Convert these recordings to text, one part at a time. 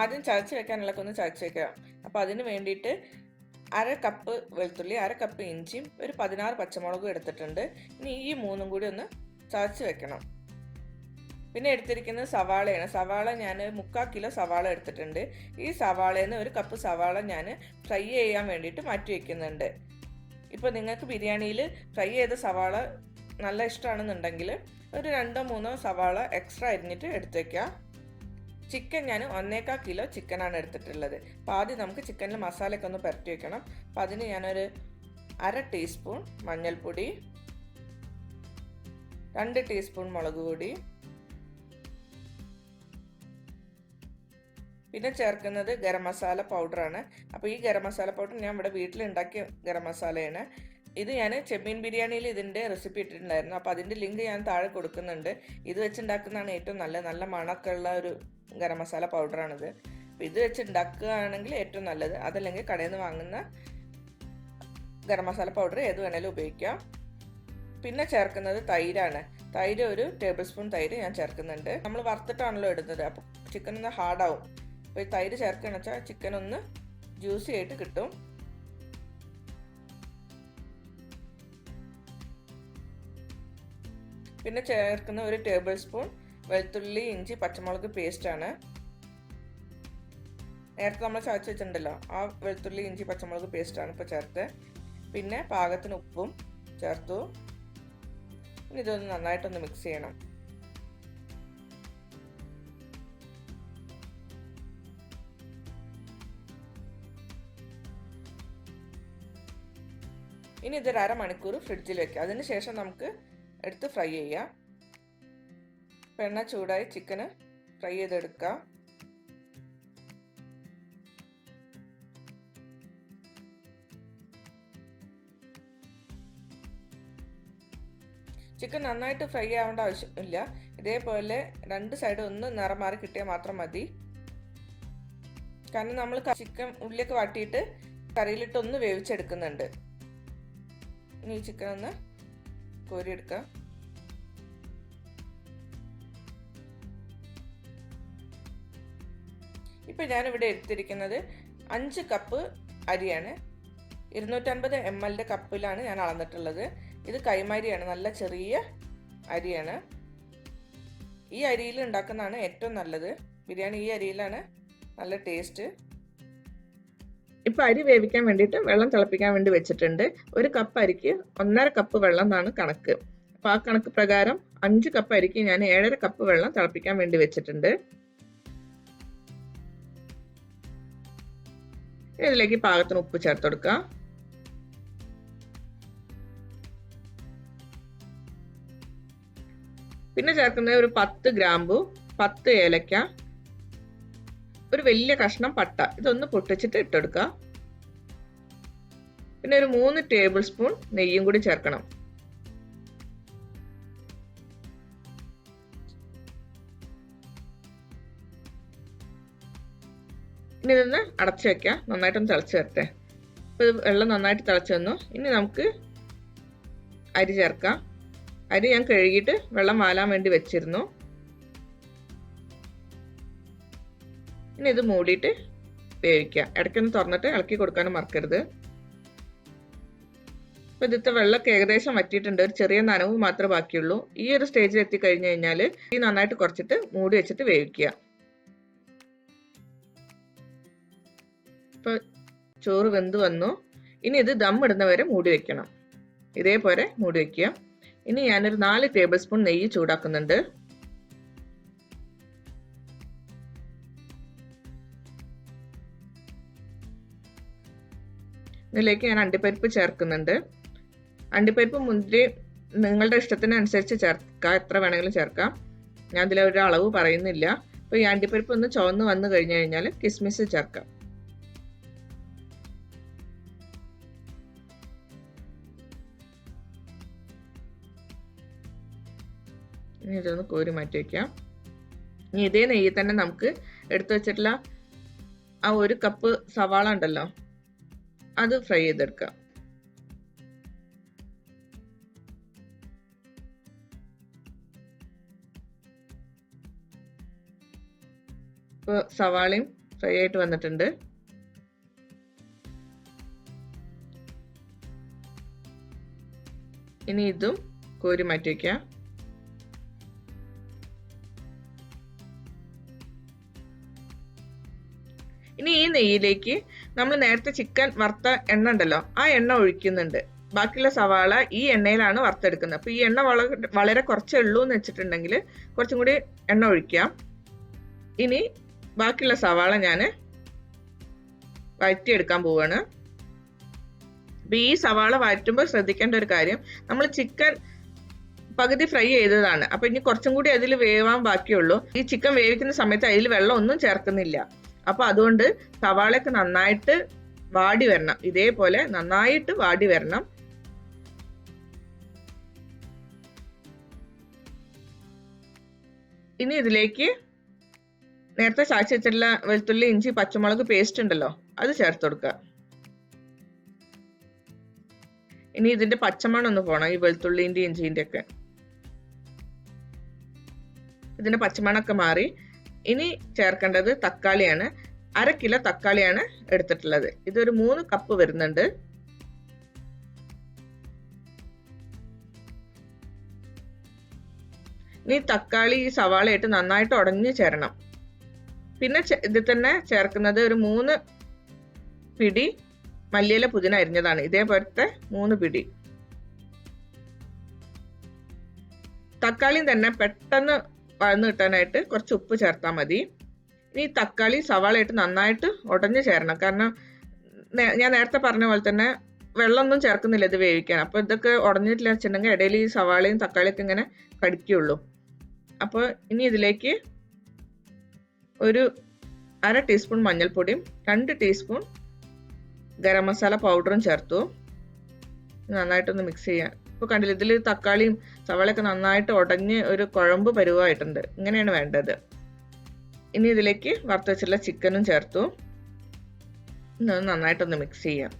ആദ്യം ചതച്ച് വെക്കാനുള്ള ഒന്ന് ചതച്ച് വെക്കുക അപ്പോൾ അതിന് വേണ്ടിയിട്ട് അര കപ്പ് വെളുത്തുള്ളി അര കപ്പ് ഇഞ്ചിയും ഒരു പതിനാറ് പച്ചമുളകും എടുത്തിട്ടുണ്ട്. ഇനി ഈ മൂന്നും കൂടി ഒന്ന് ചതച്ച് വെക്കണം. പിന്നെ എടുത്തിരിക്കുന്നത് സവാളയാണ്. സവാള ഞാൻ മുക്കാൽ കിലോ സവാള എടുത്തിട്ടുണ്ട്. ഈ സവാളയിൽ നിന്ന് ഒരു കപ്പ് സവാള ഞാൻ ഫ്രൈ ചെയ്യാൻ വേണ്ടിയിട്ട് മാറ്റി വയ്ക്കുന്നുണ്ട് ഇപ്പോൾ നിങ്ങൾക്ക് ബിരിയാണിയിൽ ഫ്രൈ ചെയ്ത സവാള നല്ല ഇഷ്ടമാണെന്നുണ്ടെങ്കിൽ ഒരു രണ്ടോ മൂന്നോ സവാള എക്സ്ട്രാ അരിഞ്ഞിട്ട് എടുത്ത് വയ്ക്കുക ചിക്കൻ ഞാൻ ഒന്നേക്കാൽ കിലോ ചിക്കനാണ് എടുത്തിട്ടുള്ളത്. അപ്പോൾ ആദ്യം നമുക്ക് ചിക്കനിൽ മസാലയൊക്കെ ഒന്ന് പുരട്ടി വെക്കണം. അപ്പോൾ അതിന് ഞാനൊരു അര ടീസ്പൂൺ മഞ്ഞൾപ്പൊടി രണ്ട് ടീസ്പൂൺ മുളക് പൊടി പിന്നെ ചേർക്കുന്നത് ഗരം മസാല പൗഡറാണ് അപ്പോൾ ഈ ഗരം മസാല പൗഡർ ഞാൻ ഇവിടെ വീട്ടിലുണ്ടാക്കിയ ഗരം മസാലയാണ്. ഇത് ഞാൻ ചെമ്മീൻ ബിരിയാണിയിൽ ഇതിന്റെ റെസിപ്പി ഇട്ടിട്ടുണ്ടായിരുന്നു. അപ്പോൾ അതിന്റെ ലിങ്ക് ഞാൻ താഴെ കൊടുക്കുന്നുണ്ട്. ഇത് വെച്ചുണ്ടാക്കുന്നതാണ് ഏറ്റവും നല്ല നല്ല മണക്കുള്ള ഒരു ഗരം മസാല പൗഡറാണിത് അപ്പോൾ ഇത് വെച്ച് ഉണ്ടാക്കുകയാണെങ്കിൽ ഏറ്റവും നല്ലത്. അതല്ലെങ്കിൽ കടയിൽ നിന്ന് വാങ്ങുന്ന ഗരം മസാല പൗഡർ ഏത് വേണേലും ഉപയോഗിക്കാം. പിന്നെ ചേർക്കുന്നത് തൈരാണ്. തൈര് ഒരു ടേബിൾ സ്പൂൺ തൈര് ഞാൻ ചേർക്കുന്നുണ്ട്. നമ്മൾ വറുത്തിട്ടാണല്ലോ ഇടുന്നത്. അപ്പോൾ ചിക്കൻ ഒന്ന് ഹാർഡാവും അപ്പോൾ ഈ തൈര് ചേർക്കുകയെന്ന് വെച്ചാൽ ചിക്കൻ ഒന്ന് ജ്യൂസി ആയിട്ട് കിട്ടും. പിന്നെ ചേർക്കുന്ന ഒരു ടേബിൾ സ്പൂൺ വെളുത്തുള്ളി ഇഞ്ചി പച്ചമുളക് ആണ്. നേരത്തെ നമ്മൾ ചതച്ച് വെച്ചിട്ടുണ്ടല്ലോ ആ വെളുത്തുള്ളി ഇഞ്ചി പച്ചമുളക് ആണ് ഇപ്പോൾ ചേർത്ത്. പിന്നെ പാകത്തിന് ഉപ്പും ചേർത്തു. പിന്നെ ഇതൊന്ന് നന്നായിട്ടൊന്ന് മിക്സ് ചെയ്യണം. ഇനി ഇതൊരു അരമണിക്കൂർ ഫ്രിഡ്ജിൽ വെക്കുക. അതിനുശേഷം നമുക്ക് എടുത്ത് ഫ്രൈ ചെയ്യാം. എണ്ണ ചൂടായി ചിക്കന് ഫ്രൈ ചെയ്തെടുക്കുക ചിക്കൻ നന്നായിട്ട് ഫ്രൈ ആവേണ്ട ആവശ്യമില്ല. ഇതേപോലെ രണ്ട് സൈഡും ഒന്ന് നിറം മാറി കിട്ടിയാൽ മാത്രം മതി. കാരണം നമ്മൾ ചിക്കൻ ഉള്ളിലേക്ക് വാട്ടിയിട്ട് കറിയിലിട്ട് ഒന്ന് വേവിച്ചെടുക്കുന്നുണ്ട്. ഇനി ചിക്കൻ ഒന്ന് കോരിയെടുക്കാം. ഞാൻ ഞാനിവിടെ എടുത്തിരിക്കുന്നത് അഞ്ച് കപ്പ് അരിയാണ്. ഇരുന്നൂറ്റൻപത് എം എല്ലിന്റെ കപ്പിലാണ് ഞാൻ അളന്നിട്ടുള്ളത്. ഇത് കൈമാരിയാണ് നല്ല ചെറിയ അരിയാണ്. ഈ അരിയിൽ ഉണ്ടാക്കുന്നതാണ് ഏറ്റവും നല്ലത്. ബിരിയാണി ഈ അരിയിലാണ് നല്ല ടേസ്റ്റ്. ഇപ്പം അരി വേവിക്കാൻ വേണ്ടിയിട്ട് വെള്ളം തിളപ്പിക്കാൻ വേണ്ടി വെച്ചിട്ടുണ്ട്. ഒരു കപ്പ് അരിക്ക് ഒന്നര കപ്പ് വെള്ളം എന്നാണ് കണക്ക്. അപ്പോൾ ആ കണക്ക് പ്രകാരം അഞ്ച് കപ്പ് അരിക്ക് ഞാൻ ഏഴര കപ്പ് വെള്ളം തിളപ്പിക്കാൻ വേണ്ടി വെച്ചിട്ടുണ്ട്. ഇതിലേക്ക് പാകത്തിന് ഉപ്പ് ചേർത്ത് കൊടുക്കുക. പിന്നെ ചേർക്കുന്നത് ഒരു പത്ത് ഗ്രാമ്പു പത്ത് ഏലക്ക ഒരു വലിയ കഷ്ണം പട്ട. ഇതൊന്ന് പൊട്ടിച്ചിട്ട് ഇട്ടെടുക്കുക. പിന്നെ ഒരു മൂന്ന് ടേബിൾ സ്പൂൺ നെയ്യും കൂടി ചേർക്കണം. ഇനി ഇതൊന്ന് അടച്ചു വെക്കുക. നന്നായിട്ടൊന്ന് തിളച്ച് വരട്ടെ. അപ്പോൾ വെള്ളം നന്നായിട്ട് തിളച്ച് വന്നു. ഇനി നമുക്ക് അരി ചേർക്കാം. അരി ഞാൻ കഴുകിയിട്ട് വെള്ളം വാലാൻ വേണ്ടി വെച്ചിരുന്നു. ഇനി ഇത് മൂടിയിട്ട് വേവിക്കുക. ഇടയ്ക്കൊന്ന് തുറന്നിട്ട് ഇളക്കി കൊടുക്കാനും മറക്കരുത്. അപ്പോൾ ഇതിത്തെ വെള്ളമൊക്കെ ഏകദേശം വറ്റിയിട്ടുണ്ട്. ഒരു ചെറിയ നനവ് മാത്രമേ ബാക്കിയുള്ളൂ. ഈ ഒരു സ്റ്റേജിൽ എത്തി കഴിഞ്ഞു കഴിഞ്ഞാൽ ഈ നന്നായിട്ട് കുറച്ചിട്ട് മൂടി വെച്ചിട്ട് വേവിക്കുക. ഇപ്പോൾ ചോറ് വെന്ത് വന്നു. ഇനി ഇത് ദം ഇടുന്നവരെ മൂടി വെക്കണം. ഇതേപോലെ മൂടി വെക്കുക. ഇനി ഞാനൊരു നാല് ടേബിൾ സ്പൂൺ നെയ്യ് ചൂടാക്കുന്നുണ്ട്. ഇതിലേക്ക് ഞാൻ അണ്ടിപ്പരിപ്പ് ചേർക്കുന്നുണ്ട്. അണ്ടിപ്പരിപ്പ് മുന്തിരി നിങ്ങളുടെ ഇഷ്ടത്തിനനുസരിച്ച് ചേർക്കാം എത്ര വേണമെങ്കിലും ചേർക്കാം. ഞാൻ ഇതിലെ ഒരു അളവ് പറയുന്നില്ല. അപ്പോൾ ഈ അണ്ടിപ്പരിപ്പ് ഒന്ന് ചുവന്ന് വന്നു കഴിഞ്ഞു കഴിഞ്ഞാൽ കിസ്മിസ് ചേർക്കാം. ഇനി ഇതൊന്ന് കോരി മാറ്റി വയ്ക്കാം ഇനി ഇതേ നെയ്യിൽ തന്നെ നമുക്ക് എടുത്തു വെച്ചിട്ടുള്ള ആ ഒരു കപ്പ് സവാള ഉണ്ടല്ലോ അത് ഫ്രൈ ചെയ്തെടുക്കാം ഇപ്പോൾ സവാളയും ഫ്രൈ ആയിട്ട് വന്നിട്ടുണ്ട്. ഇനി ഇതും കോരി മാറ്റി വയ്ക്കാം ഇനി ഈ നെയ്യിലേക്ക് നമ്മൾ നേരത്തെ ചിക്കൻ വറുത്ത എണ്ണ ഉണ്ടല്ലോ ആ എണ്ണ ഒഴിക്കുന്നുണ്ട്. ബാക്കിയുള്ള സവാള ഈ എണ്ണയിലാണ് വറുത്തെടുക്കുന്നത്. അപ്പൊ ഈ എണ്ണ വളരെ കുറച്ചേ ഉള്ളൂ എന്ന് വെച്ചിട്ടുണ്ടെങ്കിൽ കുറച്ചും കൂടി എണ്ണ ഒഴിക്കാം. ഇനി ബാക്കിയുള്ള സവാള ഞാൻ വഴറ്റിയെടുക്കാൻ പോവാണ്. അപ്പൊ ഈ സവാള വഴറ്റുമ്പോൾ ശ്രദ്ധിക്കേണ്ട ഒരു കാര്യം നമ്മൾ ചിക്കൻ പകുതി ഫ്രൈ ചെയ്തതാണ്. അപ്പൊ ഇനി കുറച്ചും കൂടി അതിൽ വേവാൻ ബാക്കിയുള്ളൂ. ഈ ചിക്കൻ വേവിക്കുന്ന സമയത്ത് അതിൽ വെള്ളം ഒന്നും ചേർക്കുന്നില്ല. അപ്പൊ അതുകൊണ്ട് സവാളയൊക്കെ നന്നായിട്ട് വാടി വരണം. ഇതേപോലെ നന്നായിട്ട് വാടി വരണം. ഇനി ഇതിലേക്ക് നേരത്തെ ചാച്ചി വെച്ചിട്ടുള്ള വെളുത്തുള്ളി ഇഞ്ചി പച്ചമുളക് പേസ്റ്റ് ഉണ്ടല്ലോ അത് ചേർത്ത് കൊടുക്കുക. ഇനി ഇതിന്റെ പച്ചമണം ഒന്ന് പോണം ഈ വെളുത്തുള്ളിന്റെ ഇഞ്ചിന്റെ ഒക്കെ. ഇതിന്റെ പച്ചമണൊക്കെ മാറി. ഇനി ചേർക്കേണ്ടത് തക്കാളിയാണ്. അര കിലോ തക്കാളിയാണ് എടുത്തിട്ടുള്ളത്. ഇതൊരു മൂന്ന് കപ്പ് വരുന്നുണ്ട്. ഇനി തക്കാളി ഈ സവാളയായിട്ട് നന്നായിട്ട് ഉടഞ്ഞു ചേരണം. പിന്നെ ഇതിൽ തന്നെ ചേർക്കുന്നത് ഒരു മൂന്ന് പിടി മല്ലിയില പുതിന അരിഞ്ഞതാണ്. ഇതേപോലത്തെ മൂന്ന് പിടി. തക്കാളിയും തന്നെ പെട്ടെന്ന് വഴന്നു കിട്ടാനായിട്ട് കുറച്ച് ഉപ്പ് ചേർത്താൽ മതി. ഇനി തക്കാളി സവാളയായിട്ട് നന്നായിട്ട് ഉടഞ്ഞു ചേരണം. കാരണം ഞാൻ നേരത്തെ പറഞ്ഞ പോലെ തന്നെ വെള്ളമൊന്നും ചേർക്കുന്നില്ല ഇത് വേവിക്കാൻ. അപ്പോൾ ഇതൊക്കെ ഉടഞ്ഞിട്ടില്ല വെച്ചിട്ടുണ്ടെങ്കിൽ ഇടയിൽ ഈ സവാളയും തക്കാളിയൊക്കെ ഇങ്ങനെ കടിക്കുള്ളൂ. അപ്പോൾ ഇനി ഇതിലേക്ക് ഒരു അര ടീസ്പൂൺ മഞ്ഞൾപ്പൊടിയും രണ്ട് ടീസ്പൂൺ ഗരം മസാല പൗഡറും ചേർത്തു. നന്നായിട്ടൊന്ന് മിക്സ് ചെയ്യാം ഇപ്പോൾ കണ്ടില്ല ഇതിൽ തക്കാളിയും സവാളയൊക്കെ നന്നായിട്ട് ഉടഞ്ഞ് ഒരു കുഴമ്പ് പരുവായിട്ടുണ്ട്. ഇങ്ങനെയാണ് വേണ്ടത്. ഇനി ഇതിലേക്ക് വറുത്ത് ചിക്കനും ചേർത്തു. നന്നായിട്ടൊന്ന് മിക്സ് ചെയ്യാം.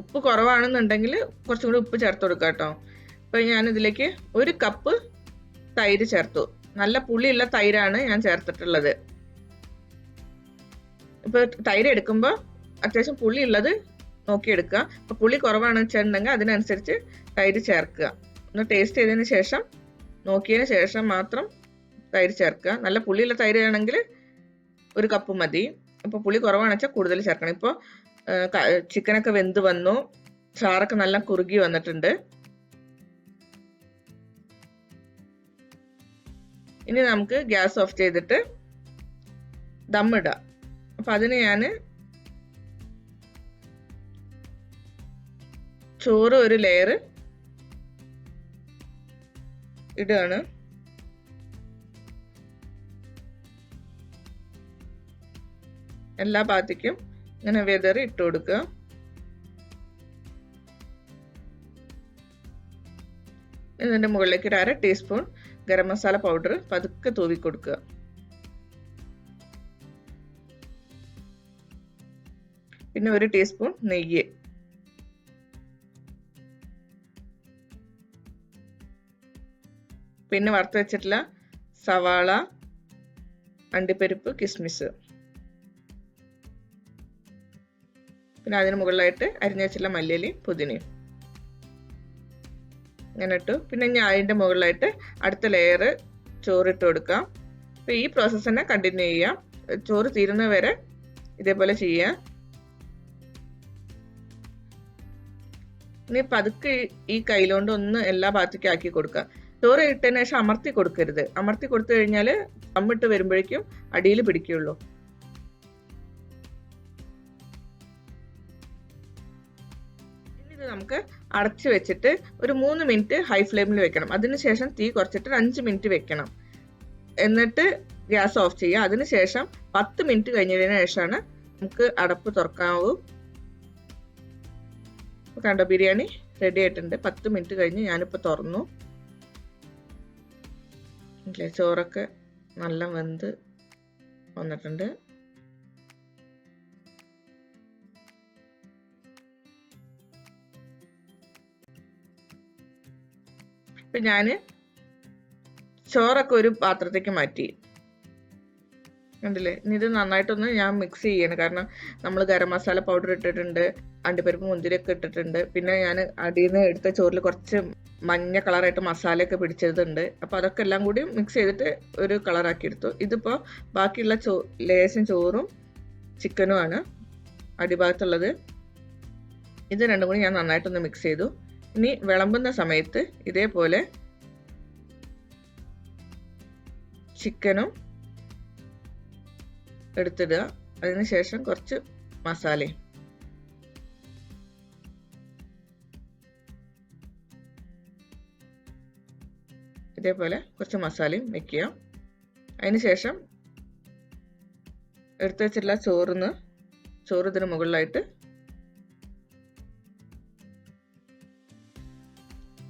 ഉപ്പ് കുറവാണെന്നുണ്ടെങ്കിൽ കുറച്ചും കൂടി ഉപ്പ് ചേർത്ത് കൊടുക്കാം കേട്ടോ ഇപ്പൊ ഞാനിതിലേക്ക് ഒരു കപ്പ് തൈര് ചേർത്തു. നല്ല പുളിയുള്ള തൈരാണ് ഞാൻ ചേർത്തിട്ടുള്ളത്. ഇപ്പൊ തൈര് എടുക്കുമ്പോൾ അത്യാവശ്യം പുളി ഉള്ളത് നോക്കിയെടുക്കുക. അപ്പൊ പുളി കുറവാണെന്ന് വെച്ചിട്ടുണ്ടെങ്കിൽ അതിനനുസരിച്ച് തൈര് ചേർക്കുക. ഒന്ന് ടേസ്റ്റ് ചെയ്തതിന് ശേഷം നോക്കിയതിന് ശേഷം മാത്രം തൈര് ചേർക്കുക. നല്ല പുളിയുള്ള തൈര് ആണെങ്കിൽ ഒരു കപ്പ് മതി. അപ്പോൾ പുളി കുറവാണെന്ന് വെച്ചാൽ കൂടുതൽ ചേർക്കണം. ഇപ്പോൾ ചിക്കനൊക്കെ വെന്ത് വന്നു. ചാറൊക്കെ നല്ല കുറുകി വന്നിട്ടുണ്ട്. ഇനി നമുക്ക് ഗ്യാസ് ഓഫ് ചെയ്തിട്ട് ദമ്മിടാം അപ്പൊ അതിന് ഞാൻ ചോറ് ഒരു ലെയർ ഇടുകയാണ്. എല്ലാ ഭാഗത്തേക്കും ഇങ്ങനെ വെതറി ഇട്ട് കൊടുക്കുക. ഇതിന്റെ മുകളിലേക്ക് ഒരു അര ടീസ്പൂൺ ഗരം മസാല പൗഡർ പതുക്കെ തൂവി കൊടുക്കുക. പിന്നെ ഒരു ടീസ്പൂൺ നെയ്യ്. പിന്നെ വറുത്ത് വെച്ചിട്ടുള്ള സവാള അണ്ടിപ്പരിപ്പ് കിസ്മിസ്. പിന്നെ അതിന് മുകളിലായിട്ട് അരിഞ്ഞു വെച്ചിട്ടുള്ള മല്ലിയിലയും പുതിനയും. ഇങ്ങനെ ഇട്ടു. പിന്നെ ഞാൻ അതിന്റെ മുകളിലായിട്ട് അടുത്ത ലെയർ ചോറിട്ട് കൊടുക്കാം. അപ്പോൾ ഈ പ്രോസസ്സ് തന്നെ കണ്ടിന്യൂ ചെയ്യാം. ചോറ് തീരുന്ന വരെ ഇതേപോലെ ചെയ്യാം. ഇനി പതുക്കെ ഈ കയ്യിലോണ്ട് ഒന്ന് എല്ലാ ഭാഗത്തേക്കും ആക്കി കൊടുക്കുക. ചോറ് ഇട്ടതിന് ശേഷം അമർത്തി കൊടുക്കരുത്. അമർത്തി കൊടുത്തു കഴിഞ്ഞാൽ അമ്മിട്ട് വരുമ്പോഴേക്കും അടിയിൽ പിടിക്കുള്ളൂ ഇത് നമുക്ക് അടച്ചു വെച്ചിട്ട് ഒരു മൂന്ന് മിനിറ്റ് ഹൈ ഫ്ലെയിമിൽ വെക്കണം. അതിനുശേഷം തീ കുറച്ചിട്ട് ഒരു അഞ്ച് മിനിറ്റ് വെക്കണം. എന്നിട്ട് ഗ്യാസ് ഓഫ് ചെയ്യുക. അതിനുശേഷം പത്ത് മിനിറ്റ് കഴിഞ്ഞതിന് ശേഷമാണ് നമുക്ക് അടപ്പ് തുറക്കാവൂ. കണ്ടോ ബിരിയാണി റെഡി ആയിട്ടുണ്ട്. പത്ത് മിനിറ്റ് കഴിഞ്ഞ് ഞാനിപ്പോൾ തുറന്നു. ചോറൊക്കെ നല്ല വെന്ത് വന്നിട്ടുണ്ട്. ഇപ്പം ഞാൻ ചോറൊക്കെ ഒരു പാത്രത്തേക്ക് മാറ്റി. കണ്ടില്ലേ? ഇനി ഇത് നന്നായിട്ടൊന്ന് ഞാൻ മിക്സ് ചെയ്യണം. കാരണം നമ്മൾ ഗരം മസാല പൗഡർ ഇട്ടിട്ടുണ്ട് അണ്ടിപ്പരിപ്പ് മുന്തിരിയൊക്കെ ഇട്ടിട്ടുണ്ട്. പിന്നെ ഞാൻ അടിയിൽ നിന്ന് എടുത്ത ചോറിൽ കുറച്ച് മഞ്ഞ കളറായിട്ട് മസാലയൊക്കെ പിടിച്ചതുണ്ട്. അപ്പോൾ അതൊക്കെ എല്ലാം കൂടി മിക്സ് ചെയ്തിട്ട് ഒരു കളറാക്കി എടുത്തു. ഇതിപ്പോൾ ബാക്കിയുള്ള ചോ ലേശം ചോറും ചിക്കനുമാണ് അടിഭാഗത്തുള്ളത്. ഇത് രണ്ടും കൂടി ഞാൻ നന്നായിട്ടൊന്ന് മിക്സ് ചെയ്തു. ഇനി വിളമ്പുന്ന സമയത്ത് ഇതേപോലെ ചിക്കനും എടുത്തിടുക. അതിനുശേഷം കുറച്ച് മസാലയും. ഇതേപോലെ കുറച്ച് മസാലയും വെക്കുക. അതിനുശേഷം എടുത്തു വെച്ചിട്ടുള്ള ചോറിന് ചോറ് ഇതിന് മുകളിലായിട്ട്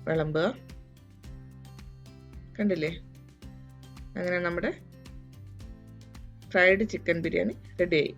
വിളമ്പുക കണ്ടില്ലേ? അങ്ങനെ നമ്മുടെ ഫ്രൈഡ് ചിക്കൻ ബിരിയാണി റെഡിയായി